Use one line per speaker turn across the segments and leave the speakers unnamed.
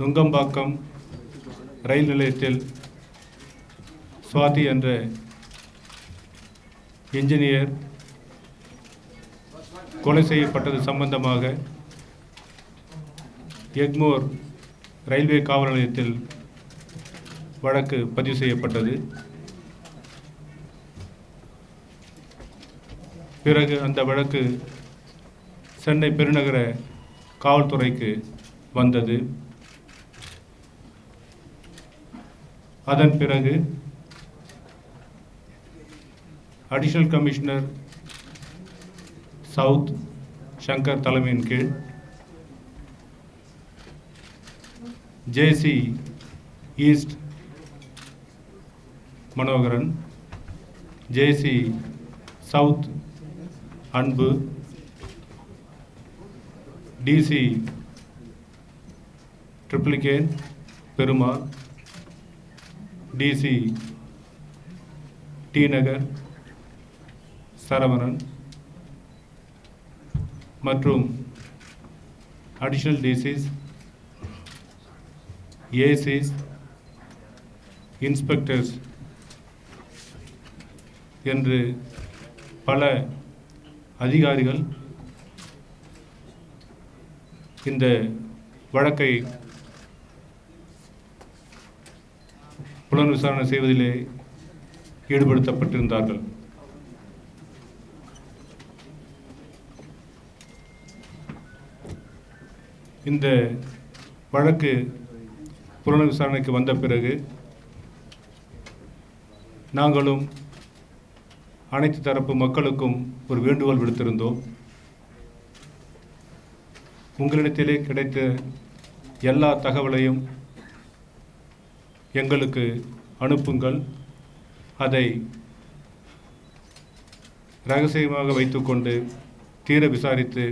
நுங்கம்பாக்கம் ரயில் நிலையத்தில் சுவாதி என்ற என்ஜினியர் கொலை செய்யப்பட்டது சம்பந்தமாக எக்மோர் ரயில்வே காவல் நிலையத்தில் வழக்கு பதிவு செய்யப்பட்டது. பிறகு அந்த வழக்கு சென்னை பெருநகர காவல்துறைக்கு வந்தது. அதன் பிறகு அடிஷனல் கமிஷனர் சவுத் சங்கர் தலைமையின் கீழ் JC east Manoharan JC south Anbu DC Triplicane Perumal DC T Nagar Saravanan மற்றும் அடிஷனல் டிசிஸ் ஏசிஸ் இன்ஸ்பெக்டர்ஸ் என்று பல அதிகாரிகள் இந்த வழக்கை புலன் விசாரணை செய்வதிலே ஈடுபடுத்தப்பட்டிருந்தார்கள். இந்த வழக்கு புலன் விசாரணைக்கு வந்த பிறகு நாங்களும் அனைத்து தரப்பு மக்களுக்கும் ஒரு வேண்டுகோள் விடுத்திருந்தோம். உங்களிடத்திலே கிடைத்த எல்லா தகவலையும் எங்களுக்கு அனுப்புங்கள். அதை ரகசியமாக வைத்துக்கொண்டு தீர விசாரித்து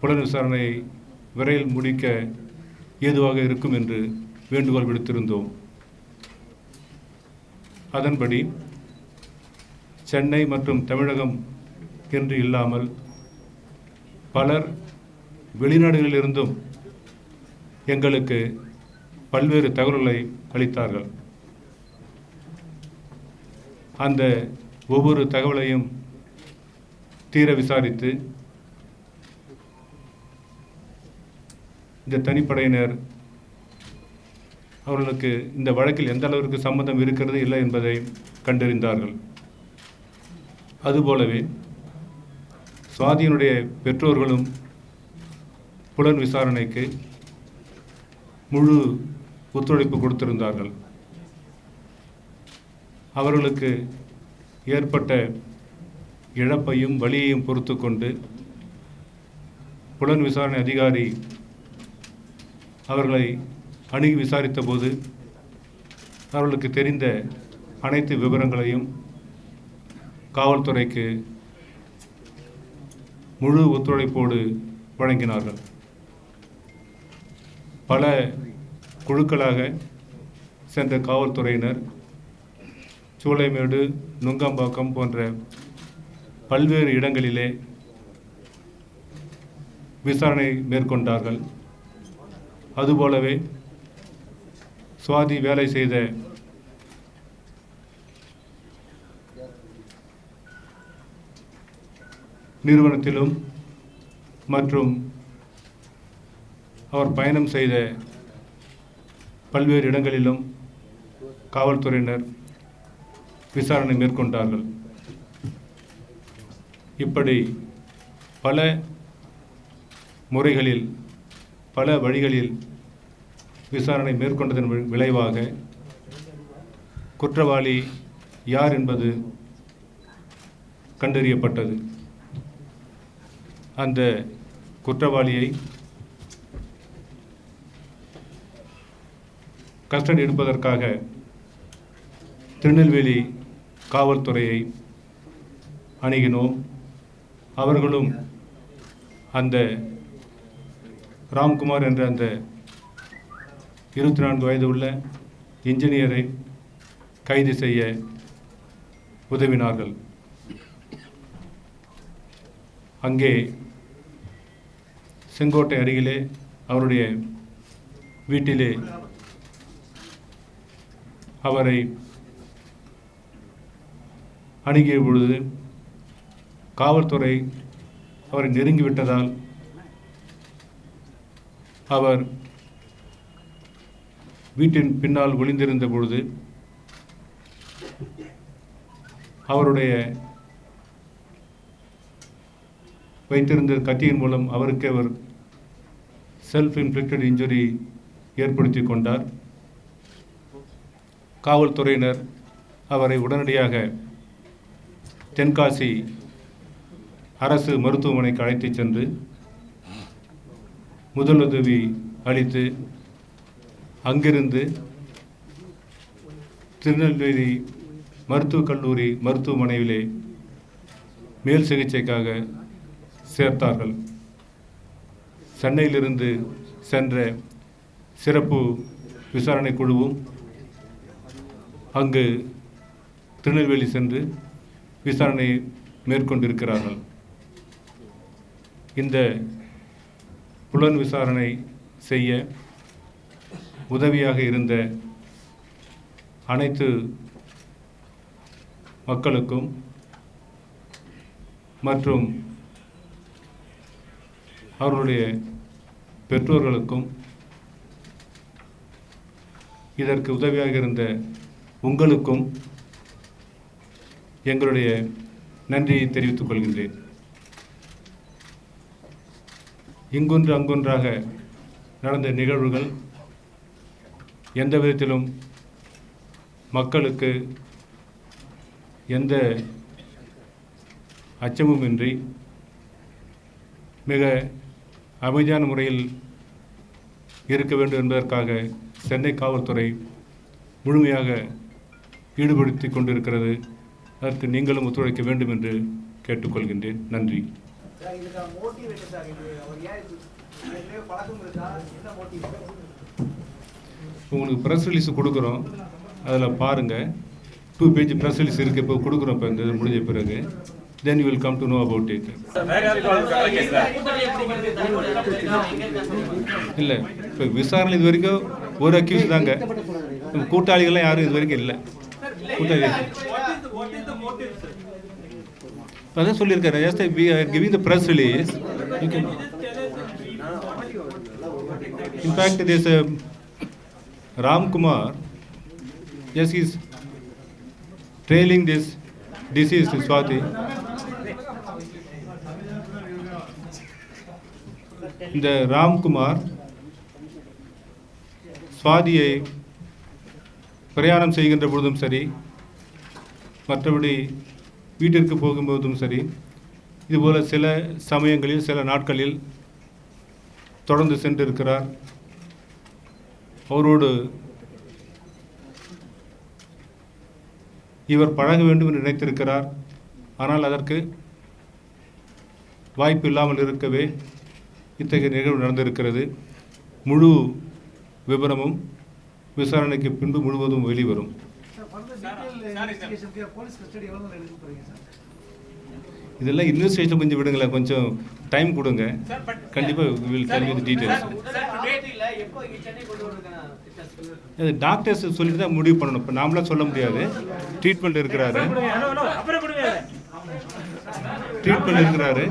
புலன் விசாரணையை விரைவில் முடிக்க ஏதுவாக இருக்கும் என்று வேண்டுகோள் விடுத்திருந்தோம். அதன்படி சென்னை மற்றும் தமிழகம் என்று இல்லாமல் பலர் வெளிநாடுகளிலிருந்தும் எங்களுக்கு பல்வேறு தகவல்களை அளித்தார்கள். அந்த ஒவ்வொரு தகவலையும் தீர விசாரித்து இந்த தனிப்படையினர் அவர்களுக்கு இந்த வழக்கில் எந்த அளவிற்கு சம்பந்தம் இருக்கிறது இல்லை என்பதை கண்டறிந்தார்கள். அதுபோலவே சுவாதியினுடைய பெற்றோர்களும் புலன் விசாரணைக்கு முழு ஒத்துழைப்பு கொடுத்திருந்தார்கள். அவர்களுக்கு ஏற்பட்ட இழப்பையும் வலியையும் பொறுத்து கொண்டு புலன் விசாரணை அதிகாரி அவர்களை அணுகி விசாரித்த போது அவர்களுக்கு தெரிந்த அனைத்து விவரங்களையும் காவல்துறைக்கு முழு ஒத்துழைப்போடு வழங்கினார்கள். பல குழுக்களாக சேர்ந்த காவல்துறையினர் சூளைமேடு நுங்கம்பாக்கம் போன்ற பல்வேறு இடங்களிலே விசாரணை மேற்கொண்டார்கள். அதுபோலவே சுவாதி வேலை செய்த நிறுவனத்திலும் மற்றும் அவர் பயணம் செய்த பல்வேறு இடங்களிலும் காவல்துறையினர் விசாரணை மேற்கொண்டார்கள். இப்படி பல முறைகளில் பல வழிகளில் விசாரணை மேற்கொண்டதன் விளைவாக குற்றவாளி யார் என்பது கண்டறியப்பட்டது. அந்த குற்றவாளியை கஸ்டடி எடுப்பதற்காக திருநெல்வேலி காவல்துறையை அணுகினோம். அவர்களும் அந்த ராம்குமார் என்ற அந்த இருபத்தி நான்கு வயது உள்ள இன்ஜினியரை கைது செய்ய உதவினார்கள். அங்கே செங்கோட்டை அருகிலே அவருடைய வீட்டிலே அவரை அணுகிய பொழுது காவல்துறை அவரை நெருங்கிவிட்டதால் அவர் வீட்டின் பின்னால் ஒளிந்திருந்த பொழுது அவருடைய வைத்திருந்த கத்தியின் மூலம் அவருக்கு அவர் செல்ஃப் இன்ஃப்ளிக்டட் இன்ஜுரி ஏற்படுத்தி கொண்டார். காவல்துறையினர் அவரை உடனடியாக தென்காசி அரசு மருத்துவமனைக்கு அழைத்துச் சென்று முதலுதவி அளித்து அங்கிருந்து திருநெல்வேலி மருத்துவக் கல்லூரி மருத்துவமனையிலே மேல் சிகிச்சைக்காக சேர்த்தார்கள். சென்னையிலிருந்து சென்ற சிறப்பு விசாரணை குழுவும் அங்கு திருநெல்வேலி சென்று விசாரணை மேற்கொண்டிருக்கிறார்கள். இந்த புலன் விசாரணை செய்ய உதவியாக இருந்த அனைத்து மக்களுக்கும் மற்றும் அவர்களுடைய பெற்றோர்களுக்கும் இதற்கு உதவியாக இருந்த உங்களுக்கும் எங்களுடைய நன்றியை தெரிவித்துக் கொள்கின்றேன். இங்கொன்று அங்கொன்றாக நடந்த நிகழ்வுகள் எந்த விதத்திலும் மக்களுக்கு எந்த அச்சமுமின்றி மிக அமைதியான முறையில் இருக்க வேண்டும் என்பதற்காக சென்னை காவல்துறை முழுமையாக ஈடுபடுத்தி கொண்டிருக்கிறது. அதற்கு நீங்களும் ஒத்துழைக்க வேண்டும் என்று கேட்டுக்கொள்கின்றேன். நன்றி. உங்களுக்கு ப்ரெஸ் ரிலீஸ் கொடுக்குறோம். அதில் பாருங்கள் டூ பேஜ் ப்ரெஸ் ரிலீஸ் இருக்குது இப்போ கொடுக்குறோம். இப்போ இந்த இது முடிஞ்ச பிறகு. Then you will come to know about it இல்லை. இப்போ விசாரணை இது வரைக்கும் ஒரு அக்யூஸ் தாங்க. கூட்டாளிகள்லாம் யாரும் இது வரைக்கும் இல்லை. அதான் சொல்லியிருக்காரு. Just we are giving the press release you can in fact this Ramkumar, yes, he's trailing this disease, Swati. இந்த ராம்குமார் சுவாதியை பிரயாணம் செய்கின்ற பொழுதும் சரி மற்றபடி வீட்டிற்கு போகும்போதும் சரி இதுபோல் சில சமயங்களில் சில நாட்களில் தொடர்ந்து சென்றிருக்கிறார். அவரோடு இவர் பழக வேண்டும் என்று நினைத்திருக்கிறார். ஆனால் அதற்கு வாய்ப்பு இல்லாமல் இருக்கவே இத்தகைய நிகழ்வு நடந்திருக்கிறது. முழு விவரமும் விசாரணைக்கு பின்பு முழுவதும் வெளிவரும். இதெல்லாம் இன்வெஸ்டிகேஷன் கொஞ்சம் விடுங்களேன். கொஞ்சம் டைம் கொடுங்க. கண்டிப்பாக
will tell you
details doctors சொல்லிட்டு தான் முடிவு பண்ணணும். இப்போ நாமளாம் சொல்ல முடியாது. ட்ரீட்மெண்ட் இருக்கிறாரு. ட்ரீட்மெண்ட் இருக்கிறாரு.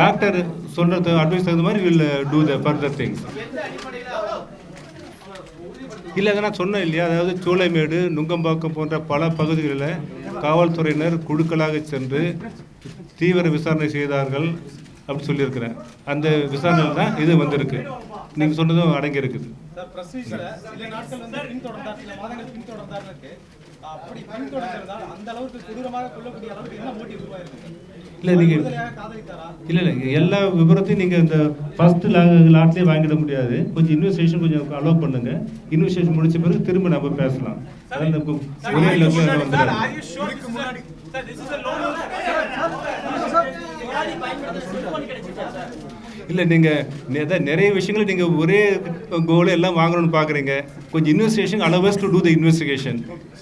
டாக்டர் சொல்றது அட்வைஸ் தகுந்த மாதிரி will do the further things
எந்த
இல்லை நான் சொன்னேன் இல்லையா? அதாவது சூளைமேடு நுங்கம்பாக்கம் போன்ற பல பகுதிகளில் காவல்துறையினர் குழுக்களாக சென்று தீவிர விசாரணை செய்தார்கள் அப்படி சொல்லியிருக்கிறேன். அந்த விசாரணையில் தான் இது வந்திருக்கு. நீங்கள் சொன்னதும் அடங்கி இருக்குது
அப்படி பின்தொடர்ந்தால் அந்த அளவுக்கு கொடூரமாக கொள்ளக்கூடிய அளவுக்கு என்ன மோட்டிவ் உருவாயிருக்கு?
இல்லை நீங்கள் இல்லை இல்லை எல்லா விவரத்தையும் நீங்கள் இந்த ஃபர்ஸ்ட் லாட்லேயே வாங்கிட முடியாது. கொஞ்சம் இன்வெஸ்டிகேஷன் கொஞ்சம் அலோவ் பண்ணுங்க. இன்வெஸ்டிகேஷன் முடிச்ச பிறகு திரும்ப நம்ம பேசலாம். அதான் ஒரே லெவலில் வந்துடாது இல்லை நீங்கள் நிறைய விஷயங்களை நீங்கள் ஒரே கோலை எல்லாம் வாங்கணும்னு பார்க்குறீங்க கொஞ்சம் investigation allow us to do the investigation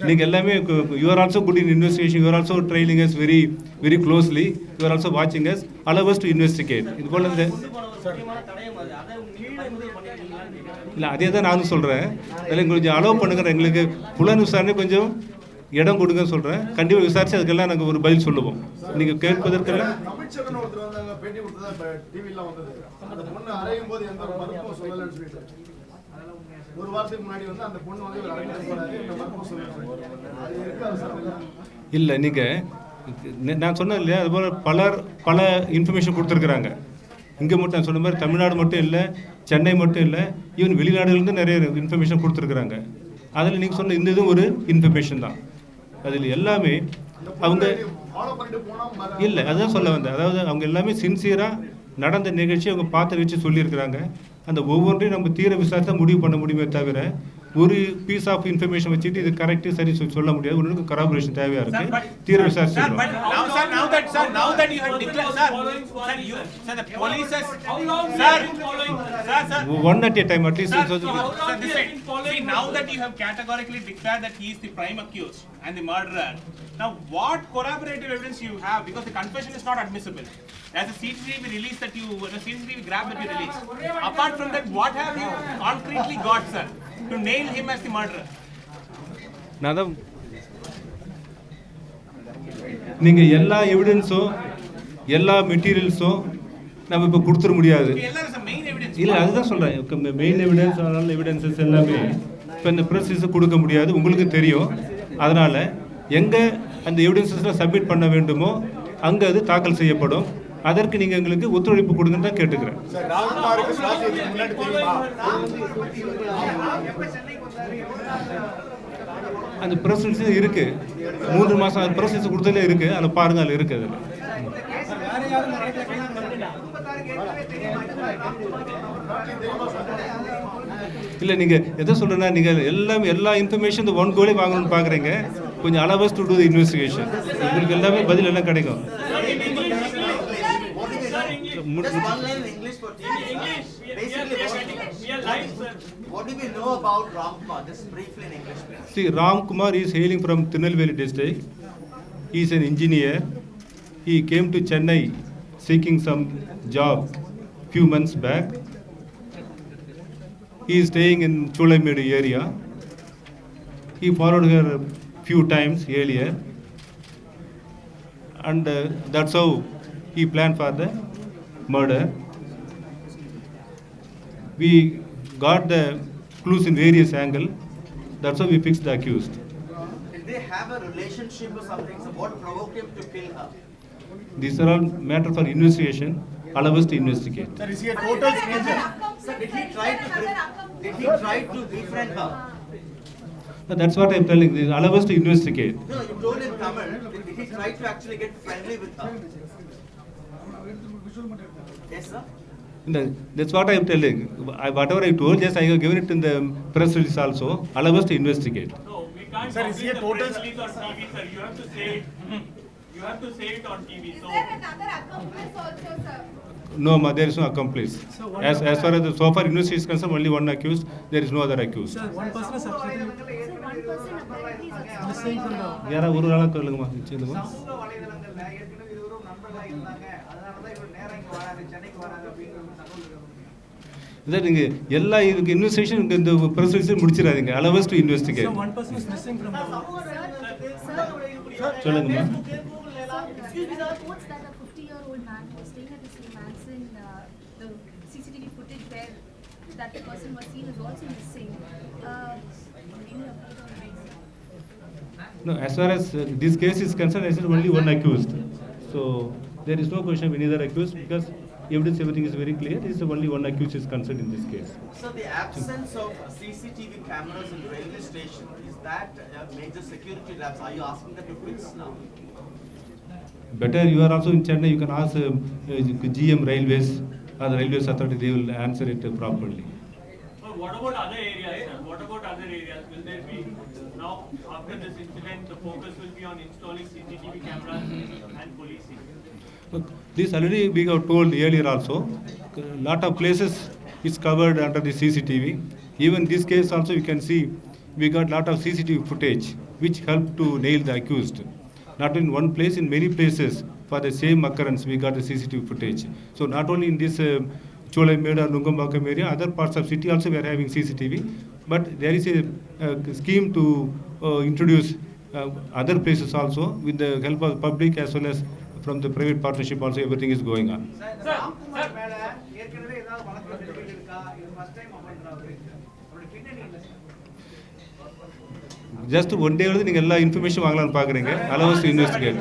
நீங்கள் எல்லாமே you're also good in investigation you're also trailing us very very closely you are also வாட்சிங் us allow us to investigate இது போல் இந்த இல்லை அதே தான் நானும் சொல்கிறேன் அதில் கொஞ்சம் அலோவ் பண்ணுங்கிறேன் எங்களுக்கு புலன் விசாரணை கொஞ்சம் இடம் கொடுங்கன்னு சொல்கிறேன் கண்டிப்பாக விசாரித்து அதுக்கெல்லாம் நாங்கள் ஒரு பதில் சொல்லுவோம். நீங்கள் கேட்பதற்கெல்லாம்
ஒரு வாரத்துக்கு முன்னாடி வந்து அந்த பொண்ணு வந்து
இல்லை நீங்கள் நான் சொன்னேன் இல்லையா அதுபோல் பலர் பல இன்ஃபர்மேஷன் கொடுத்துருக்குறாங்க. இங்கே மட்டும் நான் சொன்ன மாதிரி தமிழ்நாடு மட்டும் இல்லை சென்னை மட்டும் இல்லை ஈவன் வெளிநாடுலேருந்து நிறைய இன்ஃபர்மேஷன் கொடுத்துருக்குறாங்க. அதில் நீங்கள் சொன்ன இந்த இதுவும் ஒரு இன்ஃபர்மேஷன் தான். அதில் எல்லாமே அவங்க இல்லை அதுதான் சொல்ல வந்தேன். அதாவது அவங்க எல்லாமே சின்சியராக நடந்த நிகழ்ச்சி அவங்க பார்த்த வச்சு சொல்லியிருக்கிறாங்க. அந்த ஒவ்வொன்றையும் நம்ம தீர விசாரித்தா முடிவு பண்ண முடியுமே தவிர ஒரு பீஸ் ஆஃப் இன்ஃபர்மேஷன் வச்சுட்டு இது கரெக்ட் சரி சொ- சொல்ல முடியாது ஒன்றுக்கு கராபரேஷன் தேவையா
Sir,
இருக்கு
but-
தீர
Sir,
விசாரிச்சிடலாம்
but now, sir, now that, sir, now that you have declared, sir, sir, you, sir, the police has, sir, sir, sir.
One at a time at least
Sir, sir, this way. See, now that you have categorically declared that he is the prime accused and the murderer, now what corroborative evidence you have? Because the confession is not admissible. There's a CCTV release that you, the CCTV grab that you released. Apart from that, what have you concretely got, sir, To nail him as the murderer?
நான் நீங்கள் எல்லா எவிடன்ஸும் எல்லா மெட்டீரியல்ஸும் நம்ம இப்போ கொடுத்துட முடியாது. இல்லை அதுதான் சொல்கிறேன் மெயின் எவிடன்ஸ் அதனால எவிடன்சஸ் எல்லாமே இப்போ இந்த ப்ரெஸ்ஸஸ் கொடுக்க முடியாது உங்களுக்கு தெரியும் அதனால் எங்கே அந்த எவிடன்சஸ்லாம் சப்மிட் பண்ண வேண்டுமோ அங்கே அது தாக்கல் செய்யப்படும் அதற்கு நீங்கள் எங்களுக்கு ஒத்துழைப்பு கொடுங்கன்னு தான் கேட்டுக்கிறேன். அந்த ப்ரெஸ் இருக்குது மூன்று மாதம் அந்த ப்ரெஸ் கொடுத்ததுல இருக்குது அதில் பாருங்கள் அதில் இருக்குது அதில். இல்லை நீங்கள் எதை சொல்கிறேன்னா நீங்கள் எல்லாமே எல்லா இன்ஃபர்மேஷன் இந்த ஒன் கோலே வாங்கணும்னு பார்க்குறீங்க கொஞ்சம் allow us to do the investigation உங்களுக்கு எல்லாமே பதில் எல்லாம் கிடைக்கும்.
Just one line in English for TV.
English. We are,
Basically,
we are,
what,
getting, we are live, sir.
what do we know about Ramkumar? Just briefly in English, please.
See, Ram Kumar is hailing from Tirunelveli district. He is an engineer. He came to Chennai seeking some job few months back. He is staying in Cholamedu area. He followed her a few times earlier. And uh, that's how he planned for the murder. We got the clues in various angle. That's how we fixed the accused.
Did they have a relationship or something? So what provoked him to kill her?
These are all matter for investigation. Allow us to investigate.
Sir, is he a total stranger?
Sir, did he try to, did he try to befriend her?
No, that's what I'm telling you. Allow us to investigate.
No, you told in Tamil. Did he try to actually get friendly with her?
That's what I'm telling. I, whatever I told, yes, I have given it in the press release also. Allow us to investigate.
No, we can't
sir, is
it
total?
Sir. You have to say it. You have to say it on TV.
Is
so.
there another accomplice also, sir?
No, ma, there is no accomplice. So as, as far as the so far university is concerned, only one accused. There is no other accused.
Sir, one person is
substituted. ಯಾರ ಊರು ಹೇಳಕ್ಕೆ ಇಲ್ಲಮ್ಮ ಇಚ್ಚಿಲ್ಲಮ್ಮ
இதான் நீங்க எல்லா இதுக்கு investigation இந்த press reels முடிச்சிடாதீங்க allow us to investigate.
so one person is missing from the
சொல்லுங்கம்மா
Excuse me, sir. Reports that a 50-year-old man who was staying at the same mansion, uh, the CCTV footage where that person was seen is also missing. Uh, any update on this?
No, as far as uh, this case is concerned, I said only one accused. So there is no question of any other accused because evidence, everything is very clear. This is only one accused is concerned in this case.
So the absence of CCTV cameras in railway station, is that a major security lapse? Are you asking them to fix now?
Better, you are also in Chennai, you can ask um, uh, GM Railways or the Railways Authority, they will answer it uh, properly.
But what about other areas, sir? What about other areas? Will there be, now, after this incident, the focus will be on installing CCTV cameras and policing?
This already we have told earlier also, lot of places is covered under the CCTV. Even this case also you can see, we got a lot of CCTV footage which helped to nail the accused. Not in one place, in many places for the same occurrence we got the CCTV footage. So not only in this uh, Cholamed or Nungambakkam area, other parts of city also we are having CCTV. But there is a uh, scheme to uh, introduce uh, other places also with the help of public as well as from the private partnership also everything is going on. Just one day வந்து நீங்கள் எல்லா information வாங்கலாம்னு பார்க்குறீங்க அலவஸ் investigate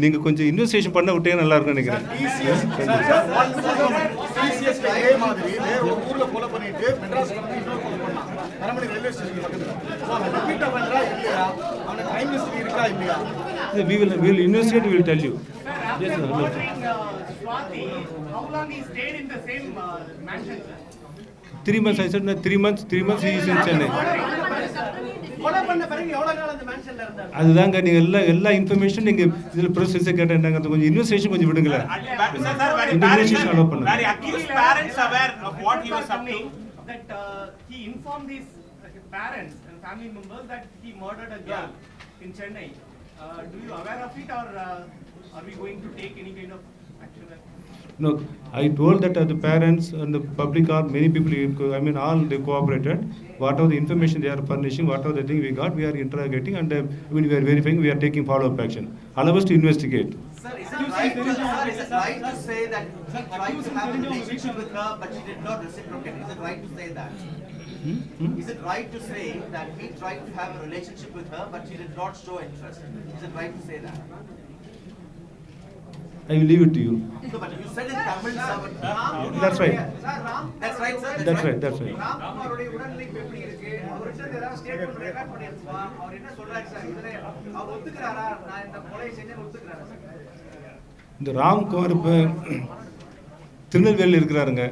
நீங்கள் கொஞ்சம் investigation பண்ண விட்டே நல்லா இருக்கும்னு நினைக்கிறேன்
டிசிஎஸ் அதே மாதிரி வேற ஒரு ஊர்ல கொலை பண்ணிட்டு மெட்ராஸ் வந்து அரமணி ரயில்வே ஸ்டேஷன் பக்கத்துல அவன் ரிப்பீட் பண்றா இல்லையா அவனுக்கு டைம் ஹிஸ்டரி இருக்கா இல்லையா
we will we will investigate we will tell you yes sir hello.
Swati, how long he stayed in the same uh, mansion, sir?
three months i said no, three months three months he is in chennai
கொலை பண்ண பிறகு எவ்வளவு நாள் அந்த மேன்ஷன்ல இருந்தார்
அதுதாங்க நீங்க எல்லா எல்லா இன்ஃபர்மேஷன் நீங்க இதுல ப்ரெஸ் கேட்டாங்க அந்த கொஞ்சம் இன்வெஸ்டிகேஷன் கொஞ்சம் விடுங்களேன்
sir, sir,
allow
parents,
பண்ணுங்க.
Were the accused parents aware of what he was up to?
that uh, he informed his, uh, parents and family members that he murdered a girl in Chennai. Uh, do you aware of it or uh, are we going to take any kind of action?
no i told that uh, the parents and the public are many people i mean all they cooperated What whatever the information they are furnishing What whatever the thing we got we are interrogating and uh, when we are verifying we are taking follow up action allow us to investigate
Sir, is it right to, sir, is it right to say that he tried to have a relationship with her, but she did not reciprocate? Is it right to say that?
Hmm? Hmm?
Is it right to say that he tried to have a relationship with her, but she did not show interest? Is it right to say that?
i will leave it to you
No, but you said in Tamil, sir, but
that's right
sir Ram
that's right, sir.
that's right that's right
ராம்குமாரோட உடல்நிலை இப்ப எப்படி இருக்கு அவர்கிட்ட இருந்து ஏதாவது statement record பண்ணிருப்பா அவர் என்ன சொல்றாரு sir இதுல அவர் ஒத்துக்கிறாரா நான் இந்த கொலை செஞ்சேன்னு ஒத்துக்கிறாரா சார்
இந்த ராம்குமார் இப்போ திருநெல்வேலியில் இருக்கிறாருங்க.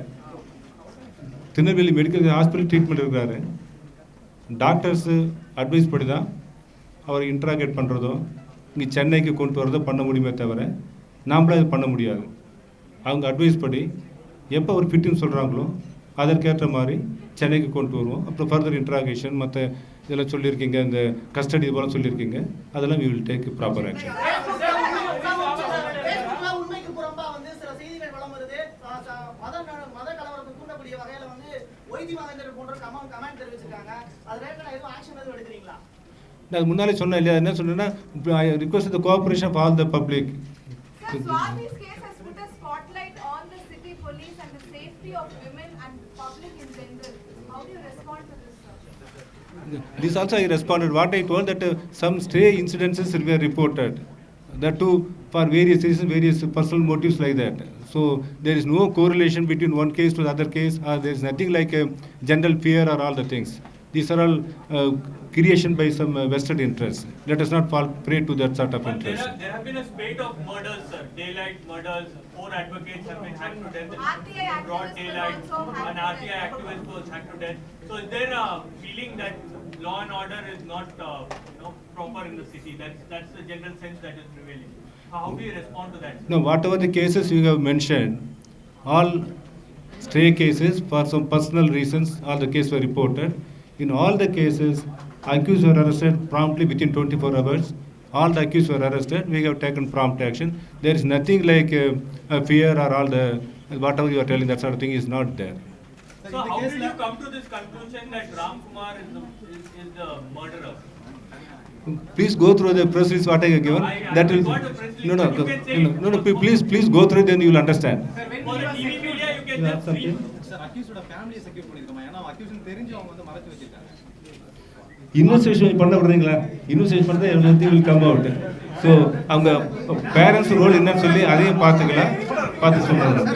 திருநெல்வேலி மெடிக்கல் ஹாஸ்பிட்டல் ட்ரீட்மெண்ட் இருக்கிறாரு டாக்டர்ஸு அட்வைஸ் படி தான் அவரை இன்ட்ராகேட் பண்ணுறதோ இங்கே சென்னைக்கு கொண்டு வரதோ பண்ண முடியுமே தவிர நாமளே அது பண்ண முடியாது. அவங்க அட்வைஸ் படி எப்போ அவர் ஃபிட்டுன்னு சொல்கிறாங்களோ அதற்கேற்ற மாதிரி சென்னைக்கு கொண்டு வருவோம். அப்புறம் ஃபர்தர் இன்ட்ராகேஷன் மற்ற இதெல்லாம் சொல்லியிருக்கீங்க இந்த கஸ்டடி இதெல்லாம் சொல்லியிருக்கீங்க அதெல்லாம்
we will take proper action
நான் முன்னாலே சொன்னேன் இல்லையா என்ன சொன்னேன்னா I request the cooperation of all the public
Sir, Swami's case has put a spotlight on the city police and the safety of women and public in general. How do you respond to this, sir?
This also I responded. What I told that uh, some stray incidences were reported. That too for various reasons, various personal motives like that. So there is no correlation between one case to the other case. Or there is nothing like a general fear or all the things. These are all uh, creation by some uh, vested interests. Let us not fall prey to that sort of
But there,
interest.
are, there have been a spate of murders, sir. Daylight murders. Four advocates have been hacked to death. in
RTI
broad daylight. An RTI activist was hacked to death. So is there a feeling that law and order is not, uh, you know, proper in the city? That's that's the general sense that is prevailing. How do you respond to that?
Now, whatever the cases you have mentioned, all stray cases for some personal reasons, all the cases were reported. In all the cases, accused were arrested promptly within 24 hours. All the accused were arrested. We have taken prompt action. There is nothing like uh, a fear or all the whatever you are telling that sort of thing is not there.
So how did you come to this conclusion that Ram Kumar is the is, is the murderer?
Please go through the press release what I have given.
I- I
That will
got the press release,
no no
but you can say
no no, no please please go through it then you will understand.
For the TV media, you can
You have
just
something?
read.
Sir அக்யூஸோட ஃபேமிலியை secure பண்ணிருக்கோமா ஏன்னா accusation தெரிஞ்சு அவங்க வந்து மறைச்சு வச்சிருக்காங்க
investigation பண்ண விடுறீங்களா investigation பண்ணால் everything will come out so அவங்க பேரண்ட்ஸ் ரோல் என்னன்னு சொல்லி அதையும் பார்த்துக்கலாம் பார்த்து சொல்லுங்கள்